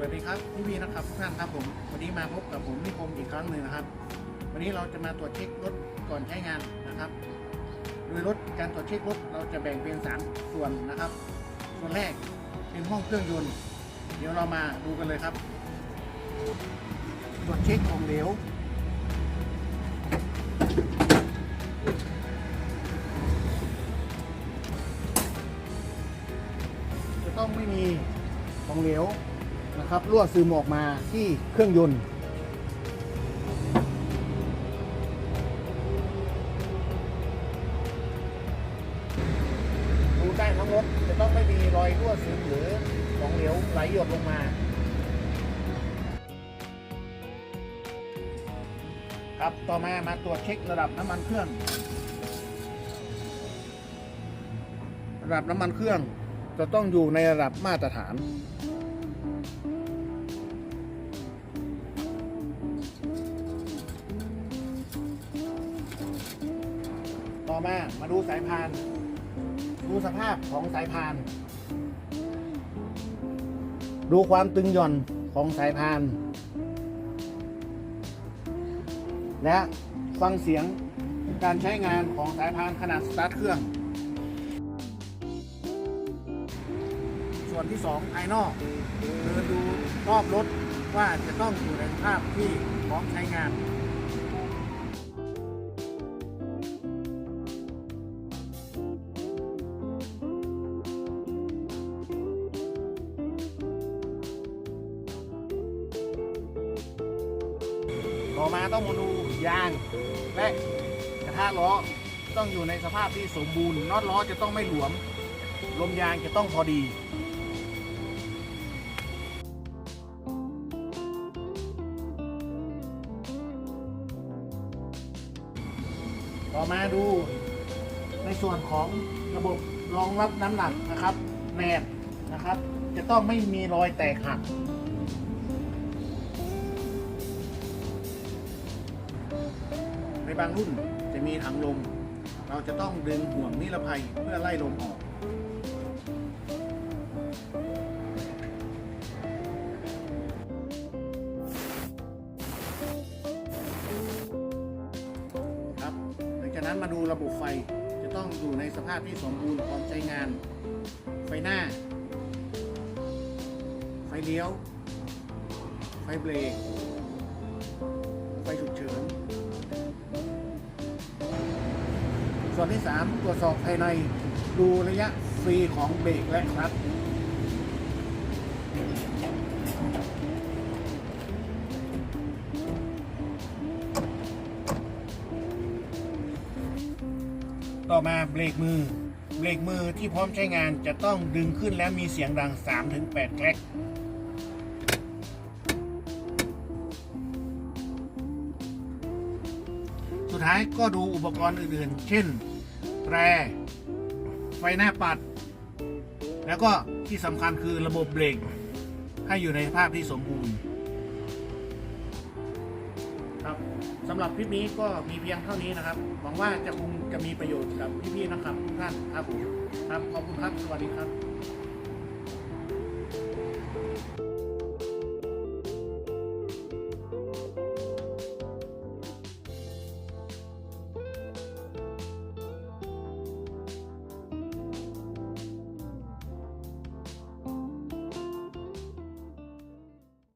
วัสดีครับพี่พี่ๆนะครับทุกท่านครับผม วันนี้มาพบกับผมนิคมอีกครั้งหนึ่งนะครับ วันนี้เราจะมาตรวจเช็ครถก่อนใช้งานนะครับ โดยรถการตรวจเช็ครถเราจะแบ่งเป็น 3 ส่วนนะครับ ส่วนแรกเป็นห้องเครื่องยนต์ เดี๋ยวเรามาดูกันเลยครับ ตรวจเช็คของเหลวจะต้องไม่มีของเหลว นะครับรั่วซึมออกมาที่เครื่องยนต์ดูใต้ท้องรถจะต้องไม่มีรอยรั่วซึมหรือของเหลวไหลหยดลงมาครับต่อมามาตรวจเช็คระดับน้ำมันเครื่อง ระดับน้ำมันเครื่องจะต้องอยู่ในระดับมาตรฐาน อมามาดูสายพาน ดูสภาพของสายพาน ดูความตึงหย่อนของสายพาน และฟังเสียงการใช้งานของสายพานขนาดสตาร์ทเครื่อง ส่วนที่ 2 ภายนอกเดินดูรอบรถว่าจะต้องอยู่ในสภาพที่พร้อมใช้งาน ต่อมาต้องมาดูยางและกระทะล้อต้องอยู่ในสภาพที่สมบูรณ์น็อตล้อจะต้องไม่หลวม ลมยางจะต้องพอดีต่อมาดูในส่วนของระบบรองรับน้ำหนักนะครับแนบนะครับ จะต้องไม่มีรอยแตกหัก บางรุ่นจะมีถังลม เราจะต้องดึงห่วงนิรภัยเพื่อไล่ลมออก ครับ หลังจากนั้นมาดูระบบไฟจะต้องอยู่ในสภาพที่สมบูรณ์พร้อมใช้งาน ไฟหน้า ไฟเลี้ยว ไฟเบรกไฟฉุกเฉิน ส่วนที่ 3 ตรวจสอบภายในดูระยะฟรีของเบรกและคลัตช์ต่อมาเบรกมือ เบรกมือที่พร้อมใช้งานจะต้องดึงขึ้นและมีเสียงดัง 3-8แคลก ดท้ายก็ดูอุปกรณ์อื่นๆ เช่น แตร ไฟหน้าปัด แล้วก็ที่สำคัญคือระบบเบรกให้อยู่ในสภาพที่สมบูรณ์ ครับสำหรับคลิปนี้ก็มีเพียงเท่านี้นะครับ หวังว่าจะคงจะมีประโยชน์กับพี่ๆนะครับทุกท่านครับผมครับ ขอบคุณครับ สวัสดีครับ